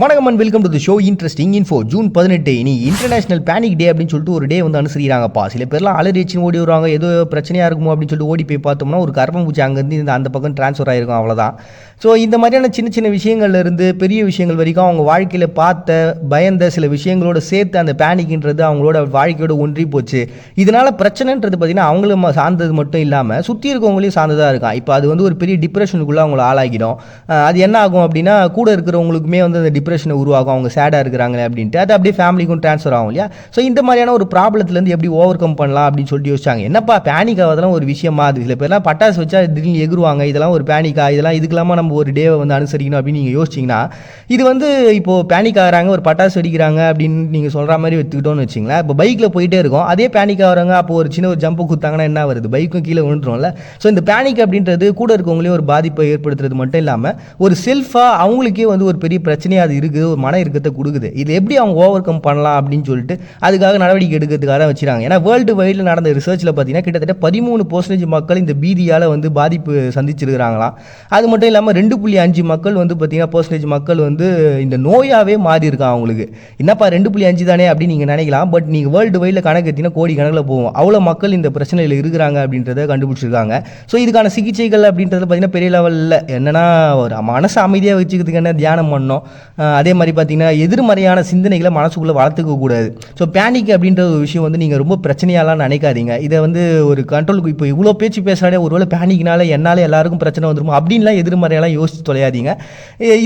வணக்கம் and welcome to the show interesting info June பதினெட்டு இனி இன்டர்நேஷனல் பேனிக் டே அப்படின்னு சொல்லிட்டு ஒரு டே வந்து அனுசரிக்கிறாங்கப்பா. சில பேர்லாம் அலரிச்சின்னு ஓடி வருவாங்க. ஏதோ பிரச்சனையாக இருக்குமோ அப்படின்னு சொல்லிட்டு ஓடி போய் பார்த்தோம்னா ஒரு கர்ப்பம்பூச்சி அங்கேருந்து இந்த அந்த பக்கம் ட்ரான்ஸ்ஃபர் ஆயிருக்கும். அவ்வளோதான் ஸோ இந்த மாதிரியான சின்ன சின்ன விஷயங்கள்லேருந்து பெரிய விஷயங்கள் வரைக்கும் அவங்க வாழ்க்கையில் பார்த்த பயந்த சில விஷயங்களோட சேர்த்து அந்த பேனிக்ன்றது அவங்களோட வாழ்க்கையோட ஒன்றி போச்சு. இதனால் பிரச்சனைன்றது பார்த்திங்கன்னா அவங்களும் சார்ந்தது மட்டும் இல்லாமல் சுற்றி இருக்கவங்களையும் சார்ந்ததாக இருக்கும் இப்போ அது வந்து ஒரு பெரிய டிப்ரெஷனுக்குள்ளே அவங்கள ஆளாகிடும். அது என்ன ஆகும் அப்படின்னா கூட இருக்கிறவங்களுக்குமே வந்து அந்த டிப்ரெஷனை உருவாகும் அவங்க சேடாக இருக்கிறாங்களே அப்படின்ட்டு அது அப்படியே ஃபேமிலிக்கும் ட்ரான்ஸ்ஃபர் ஆகும் இல்லையா? ஸோ இந்த மாதிரியான ஒரு ப்ராப்ளத்துலேருந்து எப்படி ஓவர் கம் பண்ணலாம் அப்படின்னு சொல்லிட்டு யோசிச்சாங்க. என்னப்பா பேனிக் ஆகுதெல்லாம் ஒரு விஷயமா அது? சில பேர்லாம் பட்டாசு வச்சா திடீர்னு எகுருவாங்க இதெல்லாம் ஒரு பேனிக்கா இதெல்லாம் இதுக்கெல்லாமா நம்ம ஒரு டேவை வந்து அனுசரிக்கணும் அப்படின்னு நீங்கள் யோசிச்சிங்கன்னா இது வந்து இப்போது பேனிக் ஆகிறாங்க ஒரு பட்டாசு வெடிக்கிறாங்க அப்படின்னு நீங்கள் சொல்கிற மாதிரி எடுத்துக்கிட்டோம்னு வச்சிங்களேன் இப்போ பைக்கில் போயிட்டே இருக்கும் அதே பேனிக் ஆகுறாங்க அப்போ ஒரு சின்ன ஒரு ஜம்பு குத்தாங்கன்னா என்ன வருது பைக்கும் கீழே விழுந்துரும்ல. ஸோ இந்த பேனிக் அப்படின்றது கூட இருக்கவங்களே ஒரு பாதிப்பை ஏற்படுத்துறது மட்டும் இல்லாமல் ஒரு செல்ஃபாக அவங்களுக்கே வந்து ஒரு பெரிய பிரச்சனையாக அது இருக்குது ஒரு மன இருக்கத்தை கொடுக்குது. இது எப்படி அவங்க ஓவர் கம் பண்ணலாம் அப்படின்னு சொல்லிட்டு அதுக்காக நடவடிக்கை எடுக்கிறதுக்காக தான் வச்சுருக்காங்க ஏன்னா வேர்ல்டு வைடில் நடந்த ரிசர்ச்சில் பார்த்தீங்கன்னா கிட்டத்தட்ட பதிமூணு பர்சன்டேஜ் மக்கள் இந்த பீதியால் வந்து பாதிப்பு சந்திச்சிருக்கிறாங்களாம் அது மட்டும் இல்லாமல் ரெண்டு புள்ளி அஞ்சு மக்கள் வந்து பார்த்தீங்கன்னா பர்சன்டேஜ் மக்கள் வந்து இந்த நோயாகவே மாறி இருக்கான் அவங்களுக்கு. என்னப்பா ரெண்டு புள்ளி அஞ்சு தானே அப்படின்னு நீங்கள் நினைக்கலாம். பட் நீங்கள் வேர்ல்டு வைடில் கணக்கு எடுத்தீங்கன்னா கோடி கணக்கில் போகும் அவ்வளோ மக்கள் இந்த பிரச்சனையில் இருக்கிறாங்க அப்படின்றத கண்டுபிடிச்சிருக்காங்க. ஸோ இதுக்கான சிகிச்சைகள் அப்படின்றது பார்த்தீங்கன்னா பெரிய லெவலில் என்னன்னா ஒரு மனசை அமைதியாக வச்சுக்கிறதுக்கு என்ன தியானம் பண்ணோம். அதே மாதிரி பார்த்தீங்கன்னா எதிர்மறையான சிந்தனைகளை மனசுக்குள்ளே வளர்த்துக்க கூடாது. ஸோ பேனிக் அப்படின்ற ஒரு விஷயம் வந்து நீங்கள் ரொம்ப பிரச்சனையாலாம் நினைக்காதீங்க. இதை வந்து ஒரு கண்ட்ரோலுக்கு இப்போ இவ்வளோ பேச்சு பேசுகிறாடே ஒருவேளை பேனிக்னால என்னால் எல்லாருக்கும் பிரச்சனை வந்துருமோ அப்படின்லாம் எதிர்மறையெல்லாம் யோசிச்சு தொலையாதீங்க.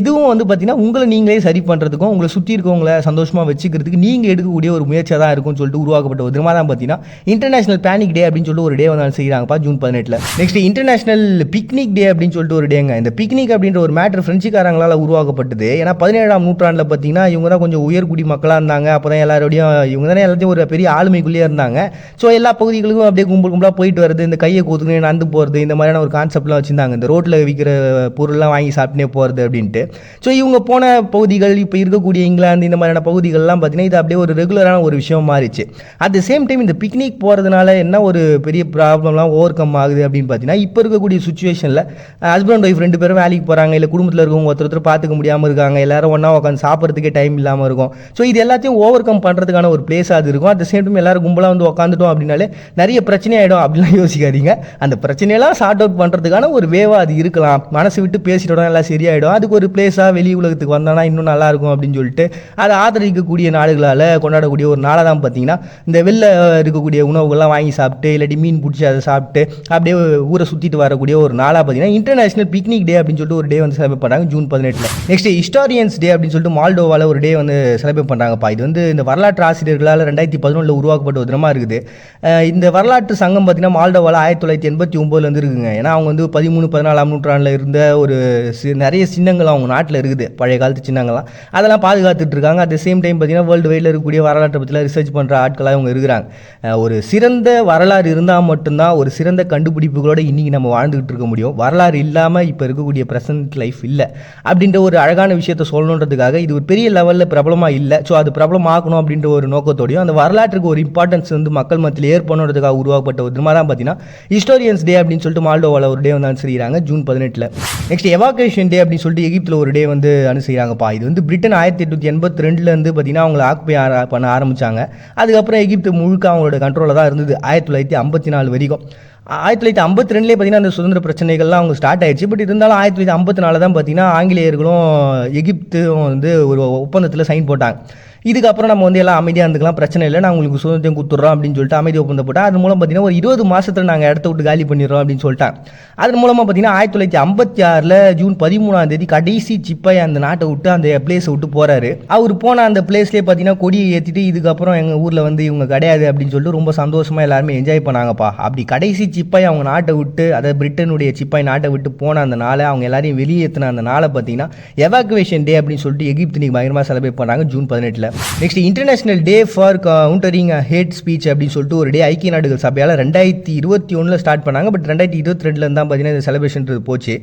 இதுவும் வந்து பார்த்தீங்கன்னா உங்களை நீங்களே சரி பண்ணுறதுக்கும் உங்களை சுற்றி இருக்கவங்கள சந்தோஷமாக வச்சுக்கிறதுக்கு நீங்கள் எடுக்கக்கூடிய ஒரு முயற்சியாக தான் இருக்கும்னு சொல்லிட்டு உருவாக்கப்பட்ட ஒரு தினமாக தான் பார்த்தீங்கன்னா இன்டர்நேஷனல் பேனிக் டே அப்படின்னு சொல்லிட்டு ஒரு டே வந்து செய்கிறாங்கப்பா ஜூன் பதினெட்டில். நெக்ஸ்ட் இன்டர்நேஷனல் பிக்னிக் டே அப்படின்னு சொல்லிட்டு ஒரு டேங்க இந்த பிக்னிக் அப்படின்ற ஒரு மேட்ரு பிரெஞ்சுக்காரங்களால் உருவாக்கப்பட்டது. ஏன்னா பதினேழாம் நூற்றாண்டில் பார்த்தீங்கன்னா இவங்க தான் கொஞ்சம் உயர்குடி மக்களாக இருந்தாங்க. அப்போ தான் எல்லாரோடையும் இவங்க தானே எல்லாத்தையும் ஒரு பெரிய ஆளுமைக்குள்ளேயே இருந்தாங்க. ஸோ எல்லா பகுதிகளுக்கும் அப்படியே கும்பல் கும்பலாக போயிட்டு வருது இந்த கையை கோத்துக்கினே நடந்து போகிறது இந்த மாதிரியான ஒரு கான்செப்ட்லாம் வச்சுருந்தாங்க. இந்த ரோட்டில் விற்கிற பொருள்லாம் வாங்கி சாப்பிட்டே போகிறது அப்படின்ட்டு. ஸோ இவங்க போன பகுதிகள் இப்போ இருக்கக்கூடிய இங்கிலாந்து இந்த மாதிரியான பகுதிகள்லாம் பார்த்தீங்கன்னா இது அப்படியே ஒரு ரெகுலரான ஒரு விஷயம் மாறிச்சு. அட் த சேம் டைம் இந்த பிக்னிக் போகிறதுனால என்ன ஒரு பெரிய ப்ராப்ளம்லாம் ஓவர் கம் ஆகுது அப்படின்னு பார்த்தீங்கன்னா இப்போ இருக்கக்கூடிய சுச்சுவேஷனில் ஹஸ்பண்ட் ஒய்ஃப் ரெண்டு பேரும் வேலைக்கு போகிறாங்க இல்லை குடும்பத்தில் இருக்கவங்க ஒருத்தர் ஒருத்தர் பார்த்துக்க முடியாமல் இருக்காங்க. எல்லாரும் ஒன்றா உட்காந்து சாப்பிட்றதுக்கே டைம் இல்லாமல் இருக்கும். ஸோ இது எல்லாத்தையும் ஓவர் கம் பண்ணுறதுக்கான ஒரு பிளேஸ் அது இருக்கும். அட் த சேம் டைம் எல்லாரும் கும்பலாக வந்து உட்காந்துட்டோம் அப்படின்னாலே நிறைய பிரச்சனை ஆகிடும் அப்படிலாம் யோசிக்காதீங்க. அந்த பிரச்சனையெல்லாம் சார்ட் அவுட் பண்ணுறதுக்கான ஒரு வேவாக அது இருக்கலாம். மனசு விட்டு பேசிட்டோம் எல்லாம் சரியாயிடும். அதுக்கு ஒரு பிளேஸாக வெளி உலகத்துக்கு வந்தோன்னா இன்னும் நல்லா இருக்கும் அப்படின்னு சொல்லிட்டு அதை ஆதரிக்கக்கூடிய நாடுகளால் கொண்டாடக்கூடிய ஒரு நாளாக தான் பார்த்தீங்கன்னா இந்த வெளில இருக்கக்கூடிய உணவுகள்லாம் வாங்கி சாப்பிட்டு இல்லாட்டி மீன் பிடிச்சி அதை சாப்பிட்டு அப்படியே ஊரை சுற்றிட்டு வரக்கூடிய ஒரு நாளாக பார்த்தீங்கன்னா இன்டர்நேஷனல் பிக்னிக் டே அப்படின்னு சொல்லிட்டு ஒரு டே வந்து செலிப்ரேட் பண்ணுறாங்க ஜூன் பதினெட்டில். நெக்ஸ்ட் ஹிஸ்டாரியன்ஸ் டே அப்படின்னு சொல்லிட்டு மால்டோவால் ஒரு டே வந்து செலிப்ரேட் பண்ணுறாங்கப்பா இது வந்து இந்த வரலாற்று ஆசிரியர்களால் ரெண்டாயிரத்தி பதினொன்றில் உருவாக்கப்பட்ட ஒரு தினமாக இருக்குது. இந்த வரலாற்று சங்கம் பார்த்தீங்கன்னா மால்டோவால் ஆயிரத்தி தொள்ளாயிரத்தி எண்பத்தி ஒம்போதுலேருந்து இருக்குங்க. ஏன்னா அவங்க வந்து பதிமூணு பதினாலாம் நூற்றாண்டில் இருந்த ஒரு சி- நிறைய சின்னங்கள் அவங்க நாட்டில் இருக்குது. பழைய காலத்து சின்னங்கள்லாம். அதெல்லாம் பாதுகாத்துட்டு இருக்காங்க. அட் சேம் டைம் பார்த்தீங்கன்னா வேர்ல்டு வைடில் இருக்கக்கூடிய வரலாற்றை பற்றிலாம் ரிசர்ச் பண்ணுற ஆட்களாக அவங்க இருக்கிறாங்க. ஒரு சிறந்த வரலாறு இருந்தால் மட்டும்தான் ஒரு சிறந்த கண்டுபிடிப்புகளோட இன்றைக்கி நம்ம வாழ்ந்துகிட்டு இருக்க முடியும். வரலாறு இல்லாமல் இப்போ இருக்கக்கூடிய ப்ரெசன்ட் லைஃப் இல்லை. அப்படின்ற ஒரு அழகான விஷயத்த சொல்லணுன்றதுக்காக இது ஒரு பெரிய லெவலில் பிரபலமாக இல்லை. ஸோ அது பிரபலம் ஆகணும் அப்படின்ற ஒரு நோக்கத்தோடையும் அந்த வரலாற்றுக்கு ஒரு இம்பார்ட்டன்ஸ் வந்து மக்கள் மத்தியில் ஏற்படுறதுக்காக உருவாக்கப்பட்ட ஒரு தினமாக தான் பார்த்தீங்கன்னா ஹிஸ்டோரியன்ஸ் டே அப்படின்னு சொல்லிட்டு மால்டோவாவில் ஒரு டே வந்து அனுசரிக்கிறாங்க ஜூன் பதினெட்டில். நெக்ஸ்ட் எவாகேஷன் டே அப்படின்னு சொல்லிட்டு எகிப்தில் ஒரு டே வந்து அனுசரிக்கிறாங்கப்பா. இது வந்து பிரிட்டன் ஆயிரத்தி எட்நூற்றி எண்பத்தி ரெண்டுலேருந்து பார்த்தீங்கன்னா அவங்களை ஆக்குப்பை பண்ண ஆரம்பித்தாங்க அதுக்கப்புறம் எகிப்து முழுக்க அவங்களோட கண்ட்ரோலில் தான் இருந்தது ஆயிரத்தி தொள்ளாயிரத்தி ஐம்பத்தி நாலு வரைக்கும். ஆயிரத்தி தொள்ளாயிரத்தி ஐம்பத்தி ரெண்டுலேயே பார்த்தீங்கன்னா அந்த சுதந்திர பிரச்சனைகள்லாம் அவங்க ஸ்டார்ட் ஆயிடுச்சு. பட் இருந்தாலும் ஆயிரத்தி தொள்ளாயிரத்தி ஐம்பத்தி நாலு தான் பார்த்தீங்கன்னா ஆங்கிலேயர்களும் எகிப்தும் வந்து ஒரு ஒப்பந்தத்தில் சைன் போட்டாங்க. இதுக்கப்புறம் நம்ம வந்து எல்லாம் அமைதியாக இருந்துக்கலாம் பிரச்சனை இல்லை. நான் உங்களுக்கு சுதந்திரம் கொடுத்துட்றோம் அப்படின்னு சொல்லிட்டு அமைதி ஒப்பந்தம் போட்டால் அது மூலம் பார்த்தீங்கன்னா ஒரு இருபது மாதத்தில் நாங்கள் இடத்த விட்டு காலி பண்ணிடுறோம் அப்படின்னு சொல்லிட்டாங்க. அதன் மூலமாக பார்த்தீங்கன்னா ஆயிரத்தி தொள்ளாயிரத்தி ஐம்பத்தி ஆறில் ஜூன் பதிமூணாம் தேதி கடைசி சிப்பாய் அந்த நாட்டை விட்டு அந்த பிளேஸை விட்டு போகிறாரு அவர் போன அந்த பிளேஸ்லேயே பார்த்தீங்கன்னா கொடியை ஏற்றிட்டு இதுக்கப்புறம் எங்கள் ஊரில் வந்து இவங்க கிடையாது அப்படின்னு சொல்லிட்டு ரொம்ப சந்தோஷமாக எல்லாருமே என்ஜாய் பண்ணாங்கப்பா. அப்படி கடைசி சிப்பாய் அவங்க நாட்டை விட்டு அதாவது பிரிட்டனுடைய சிப்பாய் நாட்டை விட்டு போன அந்த நாளை அவங்க எல்லாரையும் வெளியேற்றின அந்த நாளை பார்த்தீங்கன்னா எவாக்குவேஷன் டே அப்படின்னு சொல்லிட்டு எகிப்து இன்னைக்கு பயங்கரமாக செலிப்ரேட் பண்ணுறாங்க ஜூன் பதினெட்டில். Next international day for countering hate speech அப்படின்னு சொல்லிட்டு ஒரு டே ஐக்கிய நாடுகள் சபையால் ரெண்டாயிரத்தி இருபத்தி ஒன்றில் ஸ்டார்ட் பண்ணாங்க. பட் ரெண்டாயிரத்தி இருபத்தி ரெண்டில் தான் பார்த்தீங்கன்னா இந்த செலிப்ரேஷன்றது போச்சு.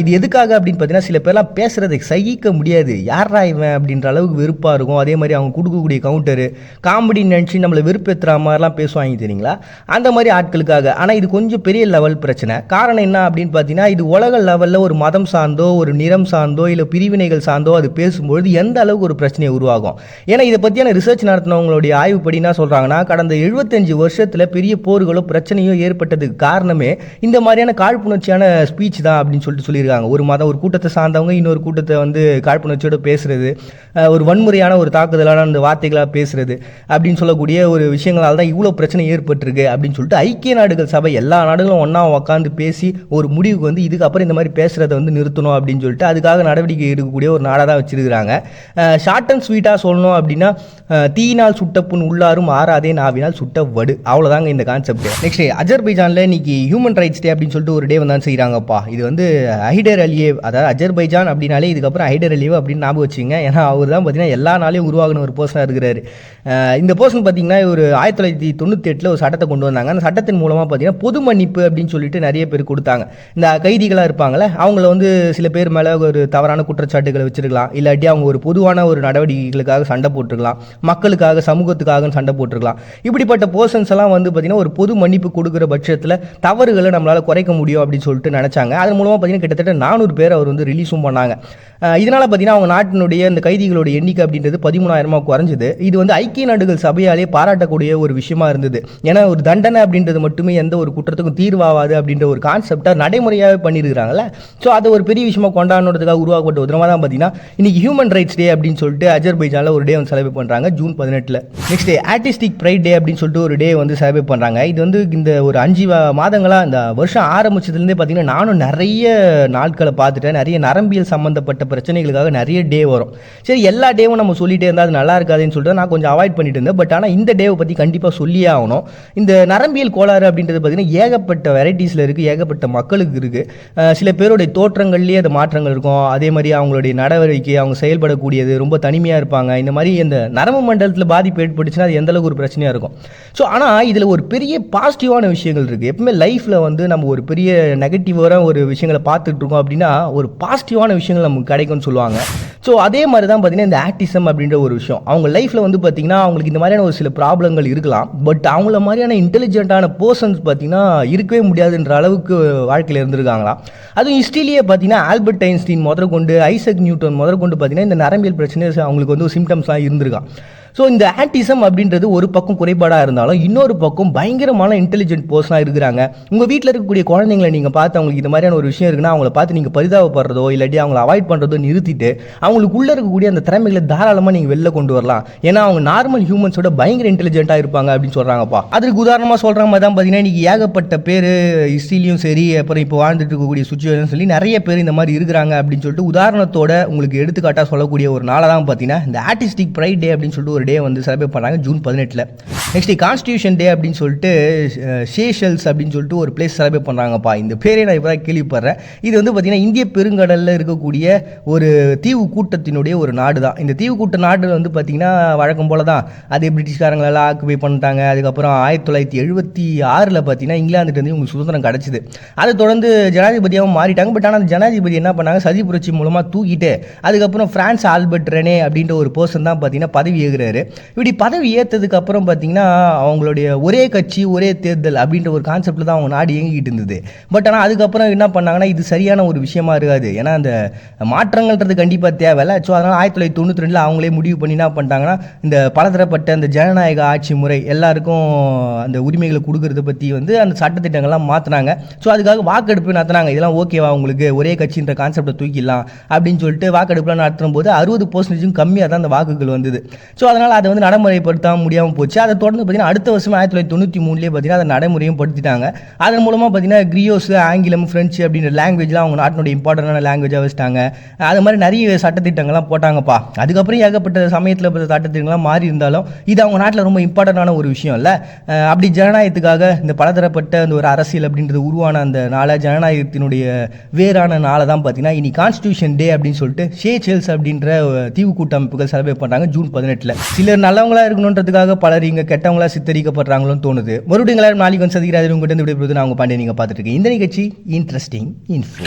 இது எதுக்காக அப்படின்னு பார்த்தீங்கன்னா சில பேர்லாம் பேசுறதை சகிக்க முடியாது. யாரா இவன் அப்படின்ற அளவுக்கு வெறுப்பாக இருக்கும். அதே மாதிரி அவங்க கொடுக்கக்கூடிய கவுண்டரு காமெடி நினச்சி நம்மளை வெறுப்பேற்றுற மாதிரிலாம் பேசுவாங்க தெரியுங்களா? அந்த மாதிரி ஆட்களுக்காக. ஆனால் இது கொஞ்சம் பெரிய லெவல் பிரச்சனை. காரணம் என்ன அப்படின்னு பார்த்தீங்கன்னா இது உலக லெவலில் ஒரு மதம் சார்ந்தோ ஒரு நிறம் சார்ந்தோ இல்லை பிரிவினைகள் சார்ந்தோ அது பேசும்பொழுது எந்த அளவுக்கு ஒரு பிரச்சனையை உருவாகும்? ஏன்னா இதை பற்றியான ரிசர்ச் நடத்தினவங்களுடைய ஆய்வுப்படி என்ன சொல்கிறாங்கன்னா கடந்த எழுபத்தஞ்சு வருஷத்தில் பெரிய போர்களோ பிரச்சனையோ ஏற்பட்டதுக்கு காரணமே இந்த மாதிரியான காழ்ப்புணர்ச்சியான ஸ்பீச் தான் அப்படின்னு சொல்லிட்டு சொல்லியிருக்காங்க. ஒரு மதம் ஒரு கூட்டத்தை சார்ந்தவங்க இன்னொரு கூட்டத்தை வந்து காழ்ப்புணர்ச்சியோடு பேசுறது ஒரு வன்முறையான ஒரு தாக்குதலான அந்த வார்த்தைகளாக பேசுறது அப்படின்னு சொல்லக்கூடிய ஒரு விஷயங்களால் தான் இவ்வளோ பிரச்சனை ஏற்பட்டிருக்கு அப்படின்னு சொல்லிட்டு ஐக்கிய நாடுகள் சபை எல்லா நாடுகளும் ஒன்றா உட்காந்து பேசி ஒரு முடிவுக்கு வந்து இதுக்கப்புறம் இந்த மாதிரி பேசுகிறத வந்து நிறுத்தணும் அப்படின்னு சொல்லிட்டு அதுக்காக நடவடிக்கை எடுக்கக்கூடிய ஒரு நாடாக தான் வச்சிருக்கிறாங்க. ஷார்ட் அண்ட் ஸ்வீட்டாக சொல்லணும் அப்படின்னா தீயினால் சுட்ட புண் உள்ளாரும் ஆறாதே நாவினால் சுட்ட வடு. அவ்வளோதாங்க இந்த கான்செப்ட் நெக்ஸ்ட் அஜர்பைஜானில் இன்னைக்கு ஹியூமன் ரைட்ஸ் டே அப்படின்னு சொல்லிட்டு ஒரு டே வந்து செய்கிறாங்கப்பா இது வந்து ஹைடர் அலியேவ் அதாவது அஜர்பைஜான் அப்படின்னாலே இதுக்கப்புறம் ஹைடர் அலியேவ் அப்படின்னு ஞாபகம் வச்சுங்க ஏன்னா அவர் தான் பார்த்தீங்கன்னா எல்லா நாளையும் உருவாகின ஒரு பர்சனாக இருக்கிறாரு. இந்த பர்சன் பார்த்தீங்கன்னா ஒரு ஆயிரத்தி தொள்ளாயிரத்தி தொண்ணூற்றி எட்டில் ஒரு சட்டத்தை கொண்டு வந்தாங்க. அந்த சட்டத்தின் மூலமாக பார்த்தீங்கன்னா பொது மன்னிப்பு அப்படின்னு சொல்லிட்டு நிறைய பேர் கொடுத்தாங்க. இந்த கைதிகளாக இருப்பாங்கள அவங்கள வந்து சில பேர் மேலே ஒரு தவறான குற்றச்சாட்டுகளை வச்சிருக்கலாம். இல்லாட்டி அவங்க ஒரு பொதுவான ஒரு நடவடிக்கைகளுக்காக சண்டை போட்டிருக்கலாம். மக்களுக்காக சமூகத்துக்காக சண்டை போட்டிருக்கலாம். இப்படிப்பட்ட பர்சன்ஸ் எல்லாம் வந்து பார்த்தீங்கன்னா ஒரு பொது மன்னிப்பு கொடுக்குற பட்சத்தில் தவறுகளை நம்மளால் குறைக்க முடியும் அப்படின்னு சொல்லிட்டு நினச்சாங்க. அதன் மூலமாக பார்த்தீங்கன்னா கிட்டத்தட்ட நானூறு பேர் அவர் வந்து ரிலீஸும் பண்ணாங்க. இதனால் பார்த்தீங்கன்னா அவங்க நாட்டினுடைய இந்த கைதிகளோட எண்ணிக்கை அப்படின்றது பதிமூணாயிரமாக குறைஞ்சது. இது வந்து ஐக்கிய நாடுகள் சபையாலே பாராட்டக்கூடிய ஒரு விஷயமா இருந்தது. ஏன்னா ஒரு தண்டனை அப்படின்றது மட்டுமே எந்த ஒரு குற்றத்துக்கும் தீர்வாகாது அப்படின்ற ஒரு கான்செப்டாக நடைமுறையாகவே பண்ணியிருக்கிறாங்கல்ல. ஸோ அதை ஒரு பெரிய விஷயமா கொண்டாடுறதுக்காக உருவாக்கப்பட்ட விதமாக தான் பார்த்தீங்கன்னா இன்னைக்கு ஹியூமன் ரைட்ஸ் டே அப்படின்னு சொல்லிட்டு அஜர்பைஜானில் ஒரு ஒரு டே வந்து செலிப்ரேட் பண்ணுறாங்க ஜூன் பதினெட்டில். நெக்ஸ்ட் ஆர்டிஸ்டிக் ப்ரைட் டே அப்படின்னு சொல்லிட்டு ஒரு டே வந்து செலிப்ரேட் பண்ணுறாங்க இது வந்து இந்த ஒரு அஞ்சு மாதங்களாக இந்த வருஷம் ஆரம்பிச்சதுலேருந்தே பார்த்தீங்கன்னா நானும் நிறைய நாட்களை பார்த்துட்டேன். நிறைய நரம்பியல் சம்மந்தப்பட்ட பிரச்சனைகளுக்காக நிறைய டே வரும். சரி எல்லா டேவும் நம்ம சொல்லிகிட்டே இருந்தால் அது நல்லா இருக்காதுன்னு சொல்லிட்டு நான் கொஞ்சம் அவாய்ட் பண்ணிட்டு இருந்தேன். பட் ஆனால் இந்த டேவை பற்றி கண்டிப்பாக சொல்லியே ஆகணும். இந்த நரம்பியல் கோளாறு அப்படின்றது பார்த்தீங்கன்னா ஏகப்பட்ட வெரைட்டிஸில் இருக்குது ஏகப்பட்ட மக்களுக்கு இருக்குது சில பேருடைய தோற்றங்கள்லேயே அது மாற்றங்கள் இருக்கும். அதே மாதிரி அவங்களுடைய நடவடிக்கை அவங்க செயல்படக்கூடியது ரொம்ப தனிமையாக இருப்பாங்க. இந்த மாதிரி இந்த நரம்பு மண்டலத்தில் பாதிப்பு ஏற்பட்டுச்சுன்னா அது எந்தளவுக்கு ஒரு பிரச்சனையாக இருக்கும். ஸோ ஆனால் இதில் ஒரு பெரிய பாசிட்டிவான விஷயங்கள் இருக்குது எப்பவுமே லைஃப்பில் வந்து நம்ம ஒரு பெரிய நெகட்டிவான ஒரு விஷயங்களை பார்த்துட்ருக்கோம் அப்படின்னா ஒரு பாசிட்டிவான விஷயங்கள் நமக்கு கிடைக்கும்னு சொல்லுவாங்க. ஸோ அதே மாதிரி தான் பார்த்தீங்கன்னா இந்த ஆக்டிசம் அப்படின்ற ஒரு விஷயம். அவங்க லைஃப்பில் வந்து பார்த்தீங்கன்னா அவங்களுக்கு இந்த மாதிரியான ஒரு சில ப்ராப்ளங்கள் இருக்கலாம். பட் அவங்கள மாதிரியான இன்டெலிஜென்ட்டான பர்சன்ஸ் பார்த்தீங்கன்னா இருக்கவே முடியாதுன்ற அளவுக்கு வாழ்க்கையில் இருந்திருக்காங்களா அதுவும் ஹிஸ்ட்ரியிலேயே பார்த்தீங்கன்னா ஆல்பர்ட் ஐன்ஸ்டீன் முதற்கொண்டு ஐசக் நியூட்டன் முதற்கொண்டு பார்த்தீங்கன்னா இந்த நரம்பியல் பிரச்சனை அவங்களுக்கு வந்து சிம்டம்ஸ்லாம் இருந்திருக்கான் ஸோ இந்த ஆன்டிசம் அப்படின்றது ஒரு பக்கம் குறைபாடாக இருந்தாலும் இன்னொரு பக்கம் பயங்கரமான இன்டெலிஜென்ட் பர்சனாக இருக்கிறாங்க. உங்கள் வீட்டில் இருக்கக்கூடிய குழந்தைங்களை நீங்கள் பார்த்து அவங்களுக்கு இந்த மாதிரியான ஒரு விஷயம் இருக்குன்னா அவங்கள பார்த்து நீங்கள் பரிதாபப்படுறதோ இல்லாட்டி அவங்கள அவாய்ட் பண்ணுறதோ நிறுத்திட்டு அவங்களுக்கு உள்ளே இருக்கக்கூடிய அந்த திறமைகளை தாராளமாக நீங்கள் வெளில கொண்டு வரலாம். ஏன்னா அவங்க நார்மல் ஹியூமன்ஸோட பயங்கர இன்டெலிஜென்ட்டாக இருப்பாங்க அப்படின்னு சொல்கிறாங்கப்பா அதுக்கு உதாரணமாக சொல்கிற மாதிரி தான் பார்த்தீங்கன்னா இன்றைக்கி ஏகப்பட்ட பேர் ஹிஸ்ட்ரிலையும் சரி அப்புறம் இப்போ வாழ்ந்துட்டு இருக்கக்கூடிய சுச்சுவேஷன் சொல்லி நிறைய பேர் இந்த மாதிரி இருக்கிறாங்க அப்படின்னு சொல்லிட்டு உதாரணத்தோட உங்களுக்கு எடுத்துக்காட்டாக சொல்லக்கூடிய ஒரு நாளாக தான் பார்த்தீங்கன்னா இந்த ஆர்டிஸ்டிக் ப்ரைட் டே அப்படின்னு சொல்லிட்டு ஒரு டே வந்து செலிப்ரேட் பண்ணுறாங்க ஜூன் பதினெட்டில். நெக்ஸ்ட் கான்ஸ்டியூஷன் டே அப்படின்னு சொல்லிட்டு சேஷல்ஸ் அப்படின்னு சொல்லிட்டு ஒரு பிளேஸ் செலிப்ரேட் பண்ணுறாங்கப்பா இந்த பேரே நான் இப்போ கேள்விப்படுறேன். இது வந்து பார்த்தீங்கன்னா இந்திய பெருங்கடலில் இருக்கக்கூடிய ஒரு தீவு கூட்டத்தினுடைய ஒரு நாடு தான் இந்த தீவு கூட்ட நாடு வந்து பார்த்தீங்கன்னா வழக்கம் போல தான் அதே பிரிட்டிஷ்காரங்களெல்லாம் ஆக்குபை பண்ணிட்டாங்க. அதுக்கப்புறம் ஆயிரத்தி தொள்ளாயிரத்தி எழுபத்தி ஆறில் பார்த்தீங்கன்னா இங்கிலாந்துட்டு வந்து இவங்களுக்கு சுதந்திரம் கிடச்சிது. அதை தொடர்ந்து ஜனாதிபதியாகவும் மாறிட்டாங்க. பட் ஆனால் அந்த ஜனாதிபதி என்ன பண்ணாங்க? சதி புரட்சி மூலமாக தூக்கிட்டு அதுக்கப்புறம் ஃப்ரான்ஸ் ஆல்பர்ட் ரெனே அப்படின்ற ஒரு பர்சன் தான் பார்த்தீங்கன்னா பதவி ஏகுறாரு. இப்படி பதவி ஏற்றதுக்கு அப்புறம் பார்த்தீங்கன்னா அவங்களுடைய ஒரே கட்சி ஒரே தேர்தல் அப்படின்ற ஒரு கான்செப்டில் தான் அவங்க நாடு இயங்கிட்டு இருந்தது. பட் ஆனால் அதுக்கப்புறம் என்ன பண்ணாங்கன்னா இது சரியான ஒரு விஷயமா இருக்காது. ஏன்னா அந்த மாற்றங்கள்ன்றது கண்டிப்பாக தேவையில்ல. ஸோ அதனால் ஆயிரத்தி தொள்ளாயிரத்தி தொண்ணூற்றி ரெண்டில் அவங்களே முடிவு பண்ணி என்ன பண்ணிட்டாங்கன்னா இந்த பலதரப்பட்ட அந்த ஜனநாயக ஆட்சி முறை எல்லாருக்கும் அந்த உரிமைகளை கொடுக்கறத பற்றி வந்து அந்த சட்டத்திட்டங்கள்லாம் மாற்றினாங்க ஸோ அதுக்காக வாக்கெடுப்பு நடத்துனாங்க. இதெல்லாம் ஓகேவா உங்களுக்கு? ஒரே கட்சின்ற கான்செப்டை தூக்கிடலாம் அப்படின்னு சொல்லிட்டு வாக்கெடுப்புலாம் நடத்தும் போது அறுபது பர்சன்டேஜும் கம்மியாக தான் அந்த வாக்குகள் வந்தது. ஸோ அதனால் அதனால் அதை வந்து நடைமுறைப்படுத்த முடியாமல் போச்சு. அதை தொடர்ந்து பார்த்தீங்கன்னா அடுத்த வருஷம் ஆயிரத்தி தொள்ளாயிரத்தி தொண்ணூற்றி மூணுலேயே பார்த்தீங்கன்னா அதை நடைமுறையும் படுத்திட்டாங்க. அதன் மூலமாக பார்த்தீங்கன்னா கிரியோஸ் ஆங்கிலம் ஃப்ரெஞ்சு அப்படின்ற லாங்குவேஜ்லாம் அவங்க நாட்டினுடைய இம்பார்ட்டண்டான லாங்குவேஜாக வச்சுட்டாங்க. அது மாதிரி நிறைய சட்டத்திட்டங்கள்லாம் போட்டாங்கப்பா. அதுக்கப்புறம் ஏகப்பட்ட சமயத்தில் சட்டத்திட்டங்கள்லாம் மாறி இருந்தாலும் இது அவங்க நாட்டில் ரொம்ப இம்பார்ட்டண்டான ஒரு விஷயம் இல்லை. அப்படி ஜனநாயகத்துக்காக இந்த பலதரப்பட்ட அந்த ஒரு அரசியல் அப்படின்றது உருவான அந்த நாளை ஜனநாயகத்தினுடைய வேறான நாளை தான் பார்த்தீங்கன்னா இனி கான்ஸ்டியூஷன் டே அப்படின்னு சொல்லிட்டு ஷே சேல்ஸ் அப்படின்ற தீவு கூட்டமைப்புகள் செலிப்ரேட் பண்ணுறாங்க ஜூன் பதினெட்டில். சிலர் நல்லவங்களா இருக்கணுன்றதுக்காக பலர் இங்கே கெட்டவங்களா சித்தரிக்கப்படுறாங்களோன்னு தோணுது. மறுபடியும் எல்லாரும் நாளைக்கு வந்து சந்திக்கிறாரு. உங்கள்கிட்ட விடைபெறுவது நான் உங்கள் பாண்டிய நீங்கள் பார்த்துட்டு இருக்கேன் இந்த நிகழ்ச்சி இன்ட்ரெஸ்டிங் இன்ஃபோ